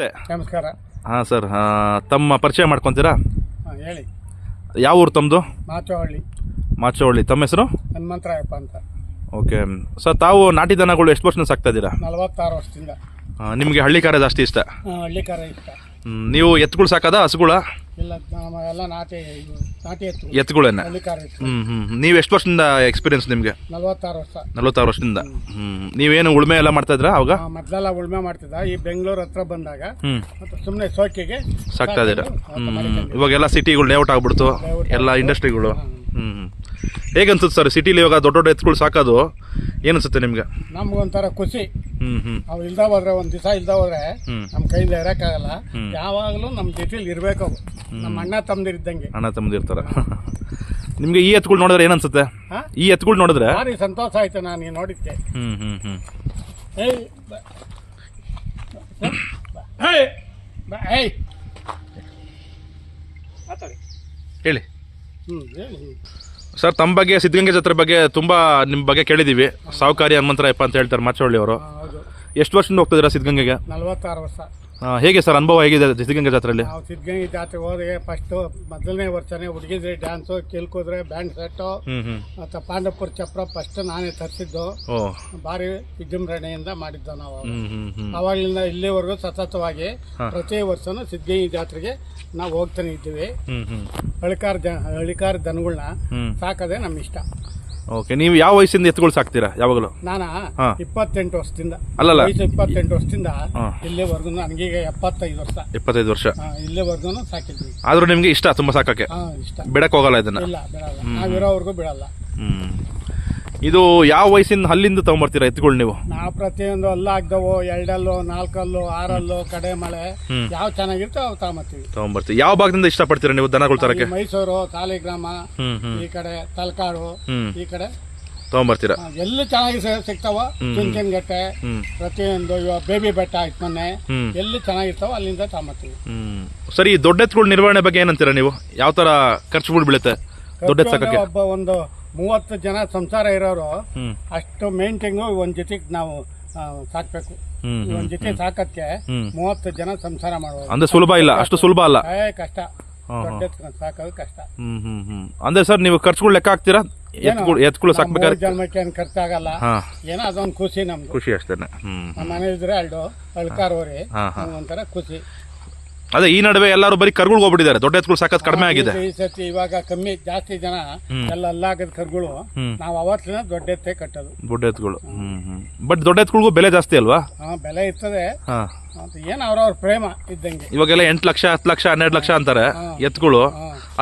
ನಮಸ್ಕಾರ. ಹಾಂ ಸರ್ ತಮ್ಮ ಪರಿಚಯ ಮಾಡ್ಕೊತೀರಾ? ಹೇಳಿ. ಯಾವ ಊರು ತಮ್ಮದು ಮಾಚಹಳ್ಳಿ. ಮಾಚೋಹಳ್ಳಿ. ತಮ್ಮ ಹೆಸರು? ಹನುಮಂತರಾಯಪ್ಪ ಅಂತ. ಓಕೆ. ಸರ್ ತಾವು ನಾಟಿ ದನಗಳು ಎಷ್ಟು ವರ್ಷದಿಂದ ಸಾಕ್ತಾ ಇದ್ದೀರಾ? ನಲವತ್ತಾರು ವರ್ಷದಿಂದ. ನಿಮಗೆ ಹಳ್ಳಿ ಕಾರ ಜಾಸ್ತಿ ಇಷ್ಟ? ಹಳ್ಳಿ ಹಳ್ಳಿಕಾರ ಇಷ್ಟ. ನೀವು ಎತ್ತುಗಳು ಸಾಕದ? ಹಸುಗಳ? ಇಲ್ಲ ನಮ್ಮ ಎಲ್ಲ ನಾಟಿ ಇದು ನಾಟಿ ಎತ್ತು ಎತ್ತುಗಳೇನೆ ಹಳ್ಳಿಕಾರ ಇತ್ತು ಹ್ಞೂ ಹ್ಞೂ ನೀವು ಎಷ್ಟು ವರ್ಷದಿಂದ ಎಕ್ಸ್ಪೀರಿಯನ್ಸ್ ನಿಮಗೆ? ನಲವತ್ತಾರು ವರ್ಷ. ನಲವತ್ತಾರು ವರ್ಷದಿಂದ? ಹ್ಞೂ ನೀವೇನು ಉಳುಮೆ ಎಲ್ಲ ಮಾಡ್ತಾ ಇದ್ರಾ ಅವಾಗ? ಆ, ಮೊದ್ಲೆಲ್ಲ ಉಳ್ಮೆ ಮಾಡ್ತಿದ್ದ. ಈ ಬೆಂಗಳೂರು ಹತ್ರ ಬಂದಾಗ ಹ್ಞೂ ಮತ್ತು ಸುಮ್ಮನೆ ಸೋಕಿಗೆ ಸಾಕ್ತಾ ಇದ್ದೀರಾ? ಹ್ಞೂ. ಇವಾಗೆಲ್ಲ ಸಿಟಿಗಳು ಲೇಔಟ್ ಆಗ್ಬಿಡ್ತು. ಎಲ್ಲ ಇಂಡಸ್ಟ್ರಿಗಳು ಹ್ಮ್. ಹ್ಞೂ ಹೇಗನ್ಸುತ್ತೆ ಸರ್ ಸಿಟಿಲಿ ಇವಾಗ ದೊಡ್ಡ ದೊಡ್ಡ ಎತ್ತುಗಳು ಸಾಕೋದು? ಏನನ್ಸುತ್ತೆ ನಿಮ್ಗೆ? ನಮ್ಗೊಂಥರ ಖುಷಿ. ಹ್ಞೂ ಹ್ಞೂ ಅವು ಇಲ್ದ ಹೋದ್ರೆ ಒಂದ್ ದಿವಸ ಇಲ್ದ ಹೋದ್ರೆ ಹ್ಮ್. ನಮ್ಮ ಕೈಯಿಂದ ಇರೋಕ್ಕಾಗಲ್ಲ ಹ್ಮ್. ಯಾವಾಗಲೂ ನಮ್ಮ ಜೊತೆಲಿ ಇರ್ಬೇಕು ಅವು ನಮ್ಮ ಅಣ್ಣ ತಮ್ಮದಿರಿದ್ದಂಗೆ ಅಣ್ಣ ತಮ್ಮದಿರ್ತಾರ ನಿಮ್ಗೆ ಈ ಎತ್ತುಗಳು ನೋಡಿದ್ರೆ ಏನನ್ಸುತ್ತೆ? ಹಾಂ? ಈ ಎತ್ತುಗಳು ನೋಡಿದ್ರೆ? ಭಾರಿ ಸಂತೋಷ ಆಯ್ತು ನಾನು ನೋಡಿದ್ದೆ ಹ್ಮ್ ಹ್ಮ್ ಹ್ಮ್. ಏಯ್ ಬ- ಬ- ಏಯ್ ಬ- ಏಯ್. ಮಾತಾಡಿ. ಹೇಳಿ. ಹ್ಞೂ ಹೇಳಿ. ಸರ್ ತಮ್ಮ ಬಗ್ಗೆ ಸಿದ್ಧಗಂಗೆ ಜಾತ್ರೆ ಬಗ್ಗೆ ತುಂಬ ನಿಮ್ಮ ಬಗ್ಗೆ ಕೇಳಿದೀವಿ. ಸಾವುಕಾರಿ ಹನುಮಂತರಾಯಪ್ಪ ಅಂತ ಹೇಳ್ತಾರೆ ಮಾಚೋಳ್ಳಿ ಅವರು. ಎಷ್ಟು ವರ್ಷದಿಂದ ಹೋಗ್ತಿದ್ದೀರಾ ಸಿದ್ಧಗಂಗೆಗೆ? ನಲವತ್ತಾರು ವರ್ಷ. ಆ, ಹೇಗೆ ಸರ್ ಅನುಭವ ಹೇಗಿದೆ ಸಿದ್ಧಗಂಗೆ ಜಾತ್ರೆಯಲ್ಲಿ? ನಾವು ಸಿದ್ಧಗಂಗೆ ಜಾತ್ರೆಗೆ ಹೋದ್ರೆ ಫಸ್ಟು ಮೊದಲನೇ ವರ್ಷನೇ ಹುಡುಗಿದ್ರೆ ಡ್ಯಾನ್ಸು ಕೇಳ್ಕೋದ್ರೆ ಬ್ಯಾಂಡ್ ಸೆಟ್ಟು ಹ್ಮ್ ಹ್ಮ್. ಮತ್ತು ಪಾಂಡವಪುರ ಚಪ್ರ ಫಸ್ಟ್ ನಾನೇ ತರಿಸಿದ್ದು. ಓ. ಭಾರಿ ವಿಜೃಂಭಣೆಯಿಂದ ಮಾಡಿದ್ದು ನಾವು ಹ್ಮ್ ಹ್ಮ್ ಹ್ಮ್. ಅವಾಗಲಿಂದ ಇಲ್ಲಿವರೆಗೂ ಸತತವಾಗಿ ಪ್ರತಿ ವರ್ಷನೂ ಸಿದ್ಧಗಂಗೆ ಜಾತ್ರೆಗೆ ನಾವು ಹೋಗ್ತಾನೆ ಇದ್ದೀವಿ. ಹಳಿಕಾರ ಜ ಹಳಿಕಾರ ದನಗಳನ್ನ ಸಾಕೋದೇ ನಮ್ಮ ಇಷ್ಟ. ಓಕೆ ನೀವು ಯಾವ ವಯಸ್ಸಿಂದ ಎತ್ತುಗಳು ಸಾಕ್ತೀರಾ ಯಾವಾಗಲೂ? ನಾನ. ಇಪ್ಪತ್ತೆಂಟು ವರ್ಷದಿಂದ. ಅಲ್ಲಲ್ಲ. ವಯಸ್ಸು ಇಪ್ಪತ್ತೆಂಟು ವರ್ಷದಿಂದ ಇಲ್ಲೇವರೆಗೂ ನನಗೆ ಈಗ ಎಪ್ಪತ್ತೈದು ವರ್ಷ. ಇಪ್ಪತ್ತೈದು ವರ್ಷ. ಇಲ್ಲೇವರೆಗೂ ಸಾಕಿದ್ವಿ. ಆದ್ರೂ ನಿಮ್ಗೆ ಇಷ್ಟ ತುಂಬಾ ಸಾಕಕ್ಕೆ? ಇಷ್ಟ. ಬಿಡಕ್ ಹೋಗಲ್ಲ ಇದನ್ನ? ಇಲ್ಲ ಬಿಡಲ್ಲ. ನಾವಿರೋವರೆಗೂ ಬಿಡಲ್ಲ. ಹ್ಮ್. ಇದು ಯಾವ ವಯಸ್ಸಿಂದ ಅಲ್ಲಿಂದ ತಗೊಂಬರ್ತೀರಾ? ಎತ್ತುಗಳು ನೀವು. ನಾವು ಪ್ರತಿಯೊಂದು ಅಲ್ಲ ಆಗ್ದವು ಎರಡಲ್ಲು ನಾಲ್ಕಲ್ಲು ಆರಲ್ಲು ಕಡೆ ಮಳೆ. ಯಾವ ಚೆನ್ನಾಗಿರ್ತೋ ಅವು ತಗೊಂಬರ್ತೀವಿ. ತಗೊಂಬರ್ತೀವಿ. ಯಾವ ಭಾಗದಿಂದ ಇಷ್ಟಪಡ್ತೀರಾ ನೀವು ದನಗಳು ತರಕ್ಕೆ? ಮೈಸೂರು ಸಾಲಿಗ್ರಾಮ ಈ ಕಡೆ ತಲಕಾಡು ಈ ಕಡೆ. ತಗೊಂಬರ್ತೀರಾ? ಎಲ್ಲಿ ಚೆನ್ನಾಗಿ ಸಿಗ್ತಾವ. ಚುಂಚನಗಟ್ಟೆ ಪ್ರತಿಯೊಂದು ಇವಾಗ ಬೇಬಿ ಬೆಟ್ಟ ಆಯ್ತು ಮೊನ್ನೆ. ಎಲ್ಲಿ ಚೆನ್ನಾಗಿರ್ತಾವ ಅಲ್ಲಿಂದ ತಗೊಂಬರ್ತೀವಿ. ಸರಿ ದೊಡ್ಡ ಎತ್ತುಗಳ ನಿರ್ವಹಣೆ ಬಗ್ಗೆ ಏನಂತೀರಾ ನೀವು? ಯಾವ ತರ ಖರ್ಚುಗಳು ಬೀಳುತ್ತೆ ದೊಡ್ಡ ಎತ್ತು ಸಾಕಕ್ಕೆ ಒಬ್ಬ ಒಂದು ಮೂವತ್ತು ಜನ ಸಂಸಾರ ಇರೋರು ಹ್ಮ್. ಅಷ್ಟು ಮೇಂಟೈನು ಒಂದ್ ಜೊತೆಗೆ ನಾವು ಆ, ಸಾಕ್ಬೇಕು. ಒಂದ್ ಜೊತೆ ಸಾಕಕ್ಕೆ ಮೂವತ್ತು ಜನ ಸಂಸಾರ ಮಾಡುವುದು ಅಂದ್ರೆ ಸುಲಭ ಇಲ್ಲ ಅಷ್ಟು ಸುಲಭ ಅಲ್ಲ. ಏ ಕಷ್ಟ. ದೊಡ್ಡ ಸಾಕೋದು ಕಷ್ಟ. ಹ್ಮ್ ಹ್ಮ್ ಹ್ಮ್. ಅಂದ್ರೆ ಸರ್ ನೀವು ಖರ್ಚುಗಳು ಲೆಕ್ಕ ಹಾಕ್ತೀರಾ? ಎತ್ತುಗಳು ನಮ್ಮ ಸಾಕ್ಬೇಕಾದ್ರೆ ಜನ್ಮಕ್ಕೆ ಏನ್ ಖರ್ಚಾಗಲ್ಲ. ಹಾ. ಏನೋ ಅದೊಂದು ಖುಷಿ ನಮ್ದು. ಖುಷಿ ಅಷ್ಟೇನೆ. ಹ್ಮ್ ನಮ್ಮ ಮನೆ ಇದ್ರೆ ಅಲ್ಡು ಅಳ್ಕಾರೋರಿ ಹಾ ಹಾ. ಒಂಥರ ಖುಷಿ. ಅದೇ ಈ ನಡುವೆ ಎಲ್ಲರೂ ಬರೀ ಕರ್ಗಳು ಹೋಗ್ಬಿಟ್ಟಿದ್ದಾರೆ. ದೊಡ್ಡ ಎತ್ತುಗಳು ಸಾಕತ್ ಕಡಿಮೆ ಆಗಿದೆ. ಈ ಸತಿ ಇವಾಗ ಕಮ್ಮಿ ಜಾಸ್ತಿ ಜನ ಎಲ್ಲ ಅಲ್ಲಾಗದ ಕರ್ಗಳು. ನಾವು ಅವತ್ತಿನ ದೊಡ್ಡ ಎತ್ತೆ ಕಟ್ಟೋದು. ದೊಡ್ಡ ಎತ್ತುಗಳು ಬಟ್ ದೊಡ್ಡ ಎತ್ತುಗಳಿಗೂ ಬೆಲೆ ಜಾಸ್ತಿ ಅಲ್ವಾ? ಹಾ ಬೆಲೆ ಇರ್ತದೆ. ಏನ್ ಅವ್ರವ್ರ ಪ್ರೇಮ ಇದ್ದಂಗೆ. ಇವಾಗೆಲ್ಲ ಎಂಟು ಲಕ್ಷ ಹತ್ತು ಲಕ್ಷ ಹನ್ನೆರಡು ಲಕ್ಷ ಅಂತಾರೆ. ಎತ್ತುಗಳು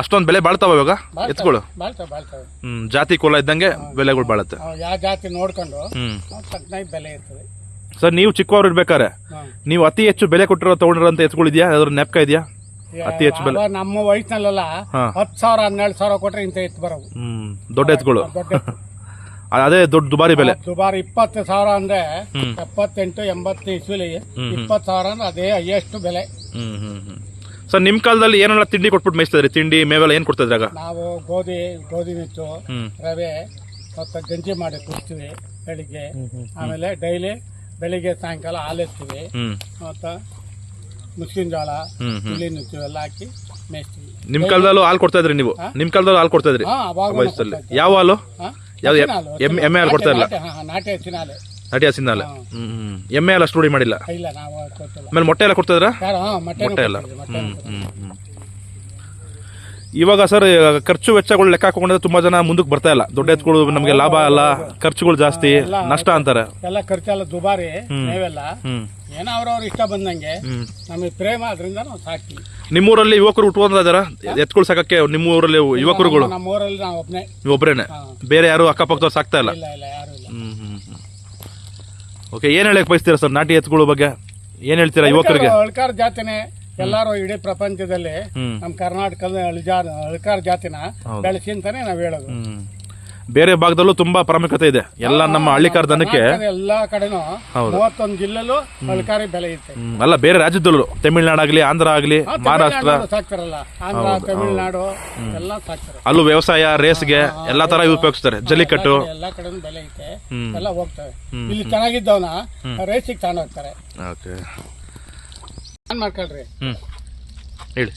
ಅಷ್ಟೊಂದು ಬೆಲೆ ಬಾಳ್ತಾವ ಇವಾಗ ಎತ್ತುಗಳು ಬಾಳ್ತಾವೆ ಹ್ಮ್ ಜಾತಿ ಕುಲ ಇದ್ದಂಗೆ ಬೆಲೆಗಳು ಬಾಳುತ್ತೆ. ಯಾವ ಜಾತಿ ನೋಡ್ಕೊಂಡು ಬೆಲೆ ಇರ್ತದೆ. ಸರ್ ನೀವು ಚಿಕ್ಕವರು ಇರ್ಬೇಕಾರೆ. ನೀವು ಅತಿ ಹೆಚ್ಚು ಬೆಲೆ ಕೊಟ್ಟಿರೋ ತಗೊಂಡಿರೋ ಎತ್ಕೊಳ್ಳಿದ್ಯಾ ಯಾವ್ದಾದ್ರು ನೆಪಕ ಇದೆಯಾ? ಅತಿ ಹೆಚ್ಚು ಬೆಲೆ. ನಮ್ಮ ವಯಸ್ಸಿನಲ್ಲೆಲ್ಲ ಹಾ. ಹತ್ತು ಸಾವಿರ ಹನ್ನೆರಡು ಸಾವಿರ ಕೊಟ್ರೆ ಇಂಥ ಎತ್ತು ಬರೋವು ಹ್ಮ್ ದೊಡ್ಡ ಎತ್ತುಗಳು ದೊಡ್ಡ ಎತ್ತು. ಅದೇ ದೊಡ್ಡ ದುಬಾರಿ ಬೆಲೆ. ದುಬಾರಿ. ಇಪ್ಪತ್ತು ಸಾವಿರ ಅಂದ್ರೆ. ಎಪ್ಪತ್ತೆಂಟು ಎಂಬತ್ತು ಇಸ್ವಿಲಿ. ಇಪ್ಪತ್ತು ಸಾವಿರ ಅಂದ್ರೆ ಅದೇ ಹೈಯೆಸ್ಟ್ ಬೆಲೆ. ಹ್ಮ್ ಹ್ಮ್ ಹ್ಮ್. ಸರ್ ನಿಮ್ಮ ಕಾಲದಲ್ಲಿ ಏನೆಲ್ಲ ತಿಂಡಿ ಕೊಟ್ಬಿಟ್ಟು ಮೇಯಿಸ್ತಿದ್ರಿ? ತಿಂಡಿ ಮೇವೆಲ್ಲ ಏನು ಕೊಡ್ತಾ ಇದ್ರಾಗ ನಾವು ಗೋಧಿ ಗೋಧಿ ನುಚ್ಚು ಹ್ಮ್. ರವೆ ಮತ್ತು ಗಂಜಿ ಮಾಡಿ ಕುಡ್ತೀವಿ ಬೆಳಿಗ್ಗೆ. ಆಮೇಲೆ ಡೈಲಿ ಬೆಳಿಗ್ಗೆ ಸಾಯಂಕಾಲ ಹಾಲು ಎತ್ತೀವಿ ಹ್ಮ್. ಮತ್ತು ಮುಸ್ಲಿಂ ಜೋಳ ಹ್ಮ್ ಹ್ಮ್. ಹುಳಿ ನುಚ್ಚು ಎಲ್ಲ ಹಾಕಿ ಮೇಯಿಸ್ತೀವಿ. ನಿಮ್ಮ ಕಾಲದಲ್ಲೂ ಹಾಲು ಕೊಡ್ತಾ ಇದ್ರಿ ನೀವು ನಿಮ್ಮ ಕಾಲದಲ್ಲೂ ಹಾಲು ಕೊಡ್ತಾ ಇದ್ರಿ ಹಾ ಅವಾಗ ವಯಸ್ಸಲ್ಲಿ ಯಾವ ಹಾಲು? ಯಾವ್ದು ಎ- ಎಮ್ಮೆ- ಎಮ್ಮೆ ಹಾಲು ಕೊಡ್ತಾ ಇಲ್ಲ? ನಾಟಿ ಹಚ್ಚಿನ ಹಾಲು. ನಾಟಿ ಹಸಿನ ಹಾಲು. ಹ್ಮ್ ಹ್ಮ್. ಎಮ್ಮೆ ಹಾಲು ಅಷ್ಟು ರೂಢಿ ಮಾಡಿಲ್ಲ? ಇಲ್ಲ ನಾವು ಕೊಟ್ಟಿಲ್ಲ. ಆಮೇಲೆ ಮೊಟ್ಟೆ ಎಲ್ಲ ಕೊಡ್ತಾ ಇದ್ರಾ ಯಾರು? ಹಾಂ ಮೊಟ್ಟೆ ಮೊಟ್ಟೆ ಎಲ್ಲ. ಹ್ಮ್ ಹ್ಮ್ ಹ್ಮ್. ಇವಾಗ ಸರ್ ಖರ್ಚು ವೆಚ್ಚಗಳು ಲೆಕ್ಕ ಹಾಕೊಂಡ್ರೆ ತುಂಬಾ ಜನ ಮುಂದಕ್ಕೆ ಬರ್ತಾ ಇಲ್ಲ. ದೊಡ್ಡ ಎತ್ಕೊಳ್ಳೋದು ನಮಗೆ ಲಾಭ ಅಲ್ಲ ಖರ್ಚುಗಳು ಜಾಸ್ತಿ ನಷ್ಟ ಅಂತಾರೆ. ಎಲ್ಲ ಖರ್ಚೆಲ್ಲ ದುಬಾರಿ ನೀವೆಲ್ಲ. ಏನೋ ಅವ್ರವ್ರ ಇಷ್ಟ ಬಂದಂಗೆ ನಮಗೆ ಪ್ರೇಮ ಅದರಿಂದ ನಾವು ಸಾಕಿ ನಿಮ್ಮೂರಲ್ಲಿ ಯುವಕರು ಉಟ್ಕೊಂಡ ಎತ್ಕೊಳ್ ಸಾಕಕ್ಕೆ ನಿಮ್ಮ ಊರಲ್ಲಿ ಯುವಕರುಗಳು? ನಮ್ಮ ಊರಲ್ಲಿ ನಾವು ಒಬ್ಬನೇ ಹಾ. ಬೇರೆ ಯಾರು ಅಕ್ಕಪಕ್ಕದವ್ರು ಸಾಕ್ತಾ ಇಲ್ಲ? ಇಲ್ಲ ಇಲ್ಲ ಯಾರು ಇಲ್ಲ. ಹ್ಮ್ ಹ್ಮ್ ಹ್ಮ್. ಓಕೆ ಏನ್ ಹೇಳಕ್ ಬಯಸ್ತೀರಾ ಸರ್ ನಾಟಿ ಎತ್ತುಗಳ ಬಗ್ಗೆ? ಏನ್ ಹೇಳ್ತೀರಾ ಯುವಕರಿಗೆ? ಅಳ್ಕಾರ ಜಾತಿನೇ ಎಲ್ಲಾರು ಇಡೀ ಪ್ರಪಂಚದಲ್ಲಿ ನಮ್ಮ ಕರ್ನಾಟಕದ ಅಳಿಜಾರ್ ಅಳ್ಕಾರ ಜಾತಿನ. ಬೆಳೆಸಿ ಅಂತಾನೆ ನಾವ್ ಹೇಳೋದು. ಬೇರೆ ಭಾಗದಲ್ಲೂ ತುಂಬಾ ಪ್ರಾಮುಖ್ಯತೆ ಇದೆ. ಎಲ್ಲ ನಮ್ಮ ಹಳ್ಳಿಕಾರ ದನಕ್ಕೆ ಎಲ್ಲಾ ಕಡೆನೂ. ಮೂವತ್ತೊಂದು ಜಿಲ್ಲೆಲ್ಲೂ ಅಳ್ಕಾರಿ ಬೆಲೆ ಇರುತ್ತೆ ಹ್ಮ್, ಅಲ್ಲ ಬೇರೆ ರಾಜ್ಯದಲ್ಲೂ ತಮಿಳ್ನಾಡಾಗ್ಲಿ ಆಂಧ್ರ ಆಗ್ಲಿ ಮಹಾರಾಷ್ಟ್ರ ತಮಿಳ್ನಾಡು ಸಾಕ್ತಾರಲ್ಲ. ಆಂಧ್ರ ತಮಿಳ್ನಾಡು ಎಲ್ಲ ಸಾಕ್ತಾರೆ. ಅಲ್ಲೂ ವ್ಯವಸಾಯ ರೇಸ್ಗೆ ಎಲ್ಲಾ ತರ ಉಪಯೋಗಿಸ್ತಾರೆ. ಜಲ್ಲಿಕಟ್ಟು ಎಲ್ಲ ಕಡೆ ಬೆಲೆ ಐತೆ. ಎಲ್ಲ ಹೋಗ್ತವೆ. ಇಲ್ಲಿ ಚೆನ್ನಾಗಿದ್ದವನ ರೇಸಿಗೆ ತಗೊಂಡೋಗ್ತಾರೆ ಓಕೆ. ಮಾಡ್ಕೊಳ್ರಿ. ಹ್ಞೂ ಹೇಳಿ.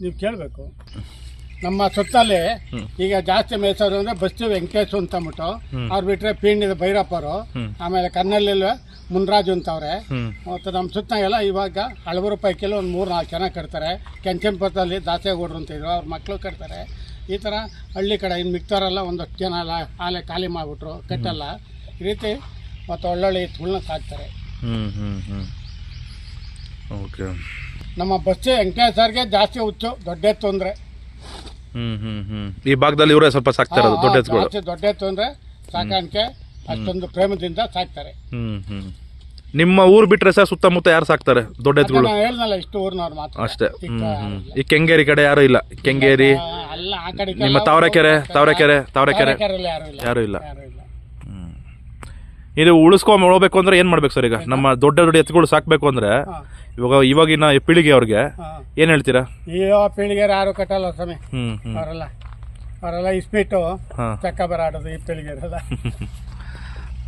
ನೀವು ಕೇಳಬೇಕು. ನಮ್ಮ ಸುತ್ತಲೇ ಈಗ ಜಾಸ್ತಿ ಮೇಯ್ಸೋರು ಅಂದ್ರೆ ಬಸ್ತಿ ವೆಂಕಟೇಶ್ ಅಂತ ಅಂದ್ಬಿಟ್ಟು. ಅವ್ರು ಬಿಟ್ರೆ ಪೀಣ್ಯದ ಭೈರಪ್ಪರು. ಆಮೇಲೆ ಕನ್ನಲ್ಲಿ ಮುನ್ರಾಜು ಅಂತವ್ರೆ ಮತ್ತೆ ನಮ್ಮ ಸುತ್ತನಾಗೆಲ್ಲ ಇವಾಗ ಹಳಬರು ಪೈಕಿಲ್ಲ ಒಂದು ಮೂರು ನಾಲ್ಕು ಜನ ಕಟ್ತಾರೆ. ಕೆಂಚನಪುರದಲ್ಲಿ ದಾಸೇಗೌಡರು ಅಂತ ಇದ್ರು ಅವ್ರ ಮಕ್ಕಳು ಕಟ್ತಾರೆ. ಈ ಥರ ಹಳ್ಳಿ ಕಡೆ ಇನ್ನು ಮಿಕ್ತವರೆಲ್ಲ ಒಂದಷ್ಟು ಜನ ಎಲ್ಲ ಆಲೆ ಖಾಲಿ ಮಾಡಿಬಿಟ್ರು ಕಟ್ಟಲ್ಲ. ಈ ರೀತಿ ಮತ್ತು ಒಳ್ಳೊಳ್ಳೆ ಎತ್ತುಗಳನ್ನ ಸಾಕ್ತಾರೆ. ಹ್ಞೂ ಹ್ಞೂ ಹ್ಞೂ ಓಕೆ. ನಮ್ಮ ಬಸ್ ವೆಂಕಟೇಶ್ ಸರ್ಗೆ ಜಾಸ್ತಿ ಹುಚ್ಚು ದೊಡ್ಡ ಎತ್ತು ಅಂದರೆ ಹ್ಞೂ ಹ್ಞೂ ಈ ಭಾಗದಲ್ಲಿ ಇವರೇ ಸ್ವಲ್ಪ ಸಾಕ್ತಾರೆ ಇರೋದು ದೊಡ್ಡ ಎತ್ತುಗಳು ಜಾಸ್ತಿ ದೊಡ್ಡ ಎತ್ತು ಅಂದರೆ ಸಾಕಾಣಿಕೆ ಅಷ್ಟೊಂದು ಪ್ರೇಮದಿಂದ ಸಾಕ್ತಾರೆ. ನಿಮ್ಮ ಊರು ಬಿಟ್ರೆ ಸರ್ ಸುತ್ತಮುತ್ತ ಯಾರು ಸಾಕ್ತಾರೆ ದೊಡ್ಡ ಎತ್ತುಗಳು ನಾನು ಹೇಳ್ದಲ್ಲ ಇಷ್ಟು ಊರಿನವ್ರು ಮಾತ್ರ. ಅಷ್ಟೇ. ಈ ಕೆಂಗೇರಿ ಕಡೆ ಯಾರು ಇಲ್ಲ. ಕೆಂಗೇರಿ ಅಲ್ಲ ಆ ಕಡೆ ನಿಮ್ಮ ತಾವರೆಕೆರೆ ತಾವರೆಕೆರೆ ತಾವರೆಕೆರೆ ಯಾರು ಇಲ್ಲ. ಯಾರು ಇಲ್ಲ. ಹ್ಮ್. ಇದು ಉಳಿಸ್ಕೊಂಡ್ ಹೋಗ್ಬೇಕು ಅಂದ್ರೆ ಏನ್ ಮಾಡ್ಬೇಕು ಸರ್ ಈಗ? ನಮ್ಮ ದೊಡ್ಡ ದೊಡ್ಡ ಎತ್ತುಗಳು ಸಾಕ್ಬೇಕು ಅಂದ್ರೆ ಇವಾಗ ಇವಾಗಿನ ಪೀಳಿಗೆ ಅವ್ರಿಗೆ. ಏನ್ ಹೇಳ್ತೀರಾ? ಪೀಳಿಗೆ ಯಾರು ಕಟ್ಟಲ್ಲ ಸ್ವಾಮಿ. ಹ್ಮ್ ಹ್ಮ್. ಅವರೆಲ್ಲ ಅವರೆಲ್ಲ ಇಸ್ಬಿಟ್ಟು ಹಾ. ಚಕ್ಕ ಬರ ಆಡೋದು ಈ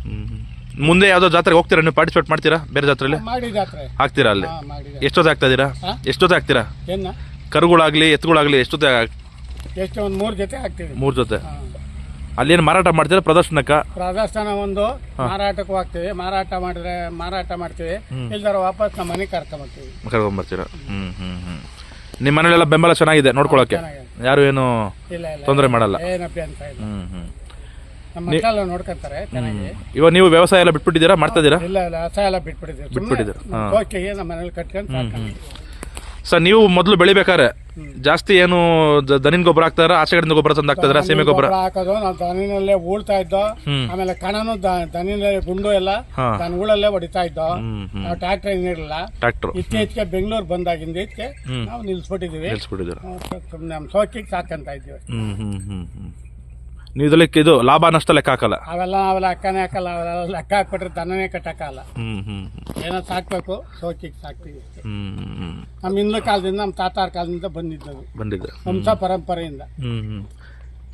ಹ್ಮ್. ಮುಂದೆ ಯಾವ್ದೋ ಜಾತ್ರೆಗೆ ಹೋಗ್ತೀರಾ? ನೀವು ಪಾರ್ಟಿಸಿಪೇಟ್ ಮಾಡ್ತೀರಾ? ಬೇರೆ ಜಾತ್ರೆಲಿ? ಮಾಡಿ ಜಾತ್ರೆ. ಹಾಕ್ತೀರಾ ಅಲ್ಲಿ? ಹಾ ಮಾಡಿ ಎಷ್ಟೊತ್ತು ಆಗ್ತಾ ಇದೀರಾ? ಹಾ? ಎಷ್ಟೊತ್ತು ಹಾಕ್ತೀರಾ? ಏನ ಕರುಗಳಾಗ್ಲಿ ಎತ್ತುಗಳಾಗ್ಲಿ ಎಷ್ಟೊತ್ತೆ ಎಷ್ಟು ಒಂದು ಮೂರು ಜೊತೆ ಹಾಕ್ತೀವಿ. ಮೂರು ಜೊತೆ? ಹಾ. ಅಲ್ಲೇನು ಮಾರಾಟ ಮಾಡ್ತೀರಾ? ಪ್ರದರ್ಶನಕ್ಕೆ? ಪ್ರದರ್ಶನ ಒಂದು ಮಾರಾಟಕ್ಕೆ ಹೋಗ್ತೀವಿ. ಮಾರಾಟ ಮಾಡಿದ್ರೆ ಮಾರಾಟ ಮಾಡ್ತೀವಿ. ಇಲ್ದಾರ ವಾಪಸ್ ನಮ್ಮ ಮನೆಗೆ ಕರ್ಕೊಂಬರ್ತೀವಿ. ಕರ್ಕೊಂಬರ್ತೀರಾ? ಹ್ಞೂ ಹ್ಞೂ ಹ್ಮ್. ನಿಮ್ಮ ಮನೇಲೆಲ್ಲ ಬೆಂಬಲ ಚೆನ್ನಾಗಿದೆ ನೋಡ್ಕೊಳಕ್ಕೆ? ಯಾರು ಏನು ತೊಂದರೆ ಮಾಡಲ್ಲ? ಹ್ಞೂ ಹ್ಞೂ ನೋಡ್ಕೊಂತಾರೆ ಇವಾಗ ನೀವು ವ್ಯವಸಾಯ ಎಲ್ಲ ಬಿಟ್ಬಿಟ್ಟಿದ್ದೀರಾ? ಮಾಡ್ತಾ ಇದೀರಾ ಇಲ್ಲ ಎಲ್ಲ ಬಿಟ್ಬಿಟ್ಟಿದ್ದೀರಾ? ನಮ್ಮ ಮನೇಲಿ ಕಟ್ಕೊಂಡು ಸರ್ ನೀವು ಮೊದಲು ಬೆಳಿಬೇಕಾದ್ರೆ ಜಾಸ್ತಿ ಏನು ದ- ದನಿನ ಗೊಬ್ಬರ ಹಾಕ್ತಾರ ಆಚೆ ಕಡೆಯಿಂದ ಗೊಬ್ಬರ ತಂದು ಹಾಕ್ತಿದ್ರ ಸೀಮೆ ಗೊಬ್ಬರ? ಹಾಕೋದು ನಾವು ದನಿನಲ್ಲೇ ಉಳ್ತಾ ಇದ್ದೋ. ಆಮೇಲೆ ಕಣನು ದ- ದನಿನಲ್ಲಿ ಗುಂಡು ಎಲ್ಲ ಹಾ. ಹೊಡಿತಾ ಇದ್ದೋ. ಹ್ಮ್ ಹ್ಮ್. ನಾವು ಟ್ರ್ಯಾಕ್ಟರ್ ಏನಿರಲಿಲ್ಲ ಟ್ರ್ಯಾಕ್ಟರ್ ಇತ್ತೀಚೆಗೆ ಬೆಂಗಳೂರು ಬಂದಾಗಿಂದ ಇದಕ್ಕೆ. ನಾವು ನಿಲ್ಸ್ಬಿಟ್ಟಿದೀವಿ. ನಿಲ್ಸ್ಬಿಟ್ಟಿದ್ದೀರ? ನಮ್ಮ ಸೋಕಿಗೆ ಸಾಕಂತ ಇದ್ದೀವಿ. ಹ್ಮ್ ಹ್ಮ್ ಹ್ಮ್ ಹ್ಮ್. ನೀವು ಲೆಕ್ಕ ಇದು ಲಾಭ ನಷ್ಟ ಲೆಕ್ಕ ಹಾಕಲ್ಲ. ಅವೆಲ್ಲ ಅವೆಲ್ಲ ಅಕ್ಕನೇ ಹಾಕಲ್ಲ ಅವೆಲ್ಲ ಲೆಕ್ಕ ಹಾಕ್ಬಿಟ್ರೆ ದನನೇ ಕಟ್ಟಕ್ಕಾಗಲ್ಲ. ಹ್ಮ್ ಹ್ಮ್ ಏನೋ ಸಾಕ್ಬೇಕು ಸೋಕಿಗೆ ಸಾಕ್ತೀವಿ ಹ್ಮ್ ಹ್ಮ್ ನಮ್ಮ ಹಿಂದ್ಲ ಕಾಲದಿಂದ ನಮ್ಮ ತಾತಾರ ಕಾಲದಿಂದ ಬಂದಿದ್ದದು ಬಂದಿದೆ ವಂಶ ಪರಂಪರೆಯಿಂದ. ಹ್ಮ್ ಹ್ಮ್.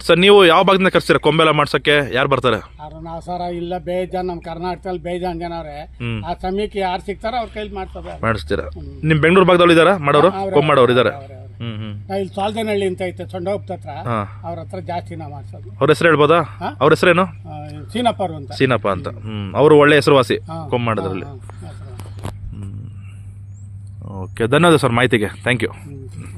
ಸರ್ ನೀವು ಯಾವ ಭಾಗದಿಂದ ಕರ್ಸ್ತೀರಾ? ಕೊಂಬೆಲ್ಲ ಮಾಡ್ಸಕ್ಕೆ ಯಾರು ಬರ್ತಾರೆ? ಅವ್ರು ನಾವು ಸರ ಇಲ್ಲ ಬೇಜಾನ್ ನಮ್ಮ ಕರ್ನಾಟಕದಲ್ಲಿ ಬೇಜಾನ್ ಜನ ಅವ್ರೆ. ಹ್ಮ್. ಆ ಸಮಯಕ್ಕೆ ಯಾರು ಸಿಗ್ತಾರೋ ಅವ್ರ ಕೈಲಿ ಮಾಡ್ತಾರೆ ಮಾಡಿಸ್ತೀರಾ? ನಿಮ್ ಬೆಂಗಳೂರು ಭಾಗದಲ್ಲಿ ಇದಾರ ಮಾಡೋರು? ಕೊಂಬ್ ಮಾಡೋರು ಇದಾರೆ ಅವ್ರೆ, ಅವ್ರೆ. ಇಲ್ಲಿ ಸಾಲ್ದನಹಳ್ಳಿ ಅಂತ ಐತೆ ಸೊಂಡೋಪ್ತ ಹತ್ರ. ಹಾ. ಅವ್ರ ಹತ್ರ ಜಾಸ್ತಿ ನಾವು ಮಾಡ್ಸೋದು. ಅವ್ರ ಹೆಸರು ಹೇಳ್ಬೋದಾ? ಹಾ? ಅವ್ರ ಹೆಸರೇನು? ಆ, ಸೀನಪ್ಪರು ಅಂತ. ಸೀನಪ್ಪ ಅಂತ. ಹ್ಮ್. ಅವರು ಒಳ್ಳೆ ಹೆಸರುವಾಸಿ ಹಾ. ಕೊಂಬ್ ಮಾಡೋದ್ರಲ್ಲಿ. ಹಾ, ಹಾ, ಓಕೆ ಧನ್ಯವಾದ ಸರ್ ಮಾಹಿತಿಗೆ. Thank you hmm.